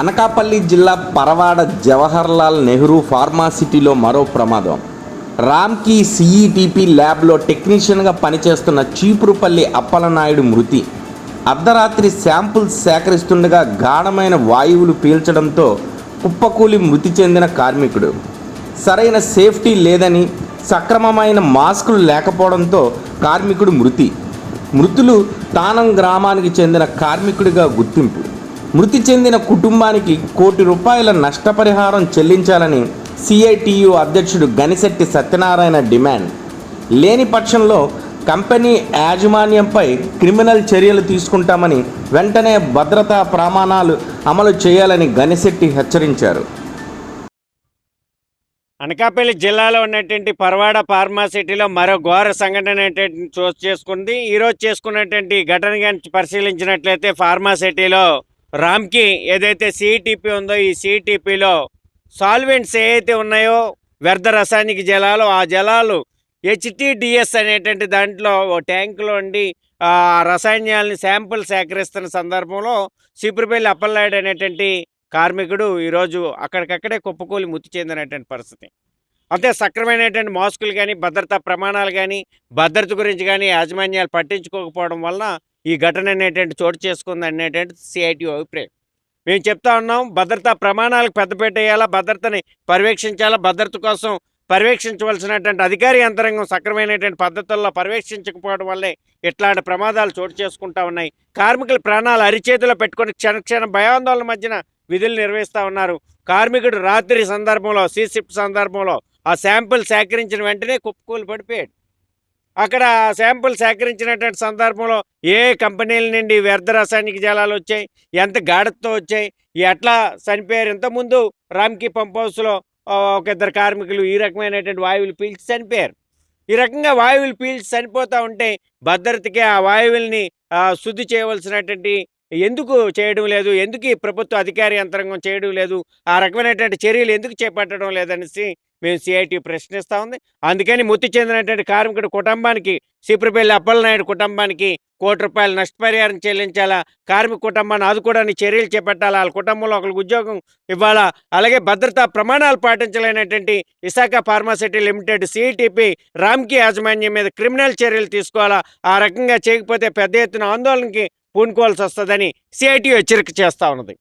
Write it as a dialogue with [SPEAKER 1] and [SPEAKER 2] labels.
[SPEAKER 1] అనకాపల్లి జిల్లా పరవాడ జవహర్లాల్ నెహ్రూ ఫార్మాసిటీలో మరో ప్రమాదం. రామ్కి సిఈటిపి ల్యాబ్లో టెక్నీషియన్గా పనిచేస్తున్న చీపురుపల్లి అప్పలనాయుడు మృతి. అర్ధరాత్రి శాంపుల్స్ సేకరిస్తుండగా గాఢమైన వాయువులు పీల్చడంతో కుప్పకూలి మృతి చెందిన కార్మికుడు. సరైన సేఫ్టీ లేదని సక్రమమైన మాస్కులు లేకపోవడంతో కార్మికుడు మృతి. మృతులు తానం గ్రామానికి చెందిన కార్మికుడిగా గుర్తింపు. మృతి చెందిన కుటుంబానికి కోటి రూపాయల నష్టపరిహారం చెల్లించాలని సిఐటియు అధ్యక్షుడు గనిశెట్టి సత్యనారాయణ డిమాండ్. లేని పక్షంలో కంపెనీ యాజమాన్యంపై క్రిమినల్ చర్యలు తీసుకుంటామని వెంటనే భద్రతా ప్రమాణాలు అమలు చేయాలని గనిశెట్టి హెచ్చరించారు.
[SPEAKER 2] అనకాపల్లి జిల్లాలో ఉన్నటువంటి పరవాడ ఫార్మాసిటీలో మరో ఘోర సంఘటన చోటు చేసుకుంది. ఈరోజు చేసుకున్నటువంటి ఘటన కానీ పరిశీలించినట్లయితే ఫార్మాసిటీలో రామ్కి ఏదైతే సిఈటిపి ఉందో ఈ సిఈటిపిలో సాల్వెంట్స్ ఏవైతే ఉన్నాయో వ్యర్థ రసాయనిక జలాలు ఆ జలాలు హెచ్టిడిఎస్ అనేటువంటి దాంట్లో ఓ ట్యాంకులో ఉండి ఆ రసాయనాలని శాంపుల్ సేకరిస్తున్న సందర్భంలో సిపురుపల్లి అప్పలనాయుడు అనేటువంటి కార్మికుడు ఈరోజు అక్కడికక్కడే కుప్పకూలి మృతి చెందినటువంటి పరిస్థితి. అంతే సక్రమైనటువంటి మాస్కులు కానీ భద్రతా ప్రమాణాలు కానీ భద్రత గురించి కానీ యాజమాన్యాలు పట్టించుకోకపోవడం వలన ఈ ఘటన అనేటువంటి చోటు చేసుకుంది అనేటువంటి సిఐటి అభిప్రాయం. మేము చెప్తా ఉన్నాం భద్రతా ప్రమాణాలకు పెద్దపేట వేయాలా భద్రతని పర్యవేక్షించాలా భద్రత కోసం పర్యవేక్షించవలసినటువంటి అధికారి యంత్రాంగం సక్రమైనటువంటి పద్ధతుల్లో పర్యవేక్షించకపోవడం వల్లే ఇట్లాంటి ప్రమాదాలు చోటు చేసుకుంటా ఉన్నాయి. కార్మికుల ప్రాణాలు అరిచేతిలో పెట్టుకొని క్షణ క్షణ భయాందోళన మధ్యన విధులు నిర్వహిస్తూ ఉన్నారు. కార్మికుడు రాత్రి సందర్భంలో సీ షిఫ్ట్ సందర్భంలో ఆ శాంపుల్ సేకరించిన వెంటనే కుప్పకూలు పడిపోయాడు. అక్కడ శాంపుల్ సేకరించినటువంటి సందర్భంలో ఏ కంపెనీల నుండి వ్యర్థ రసాయనిక జలాలు వచ్చాయి ఎంత గాఢతతో వచ్చాయి ఎట్లా చనిపోయారు ఇంతకుముందు రామ్కి పంప్ హౌస్లో ఒక ఇద్దరు కార్మికులు ఈ రకమైనటువంటి వాయువులు పీల్చి చనిపోయారు. ఈ రకంగా వాయువులు పీల్చి చనిపోతూ ఉంటే భద్రతకి ఆ వాయువుల్ని శుద్ధి చేయవలసినటువంటి ఎందుకు చేయడం లేదు? ఎందుకు ఈ ప్రభుత్వ అధికారి యంత్రాంగం చేయడం లేదు? ఆ రకమైనటువంటి చర్యలు ఎందుకు చేపట్టడం లేదనేసి మేము సిఐటి ప్రశ్నిస్తూ ఉంది. అందుకని మృతి చెందినటువంటి కార్మికుడి కుటుంబానికి సిప్రిపల్లి అప్పలనాయుడు కుటుంబానికి కోటి రూపాయలు నష్టపరిహారం చెల్లించాలా? కార్మిక కుటుంబాన్ని ఆదుకోవడానికి చర్యలు చేపట్టాలా? వాళ్ళ కుటుంబంలో ఒకరికి ఉద్యోగం ఇవ్వాలా? అలాగే భద్రతా ప్రమాణాలు పాటించలేనటువంటి Visakha pharma city limited CETP Ramky యాజమాన్యం మీద క్రిమినల్ చర్యలు తీసుకోవాలా? ఆ రకంగా చేయకపోతే పెద్ద ఎత్తున ఆందోళనకి పూనుకోవాల్సి వస్తుందని సిఐటి హెచ్చరిక చేస్తూ ఉన్నది.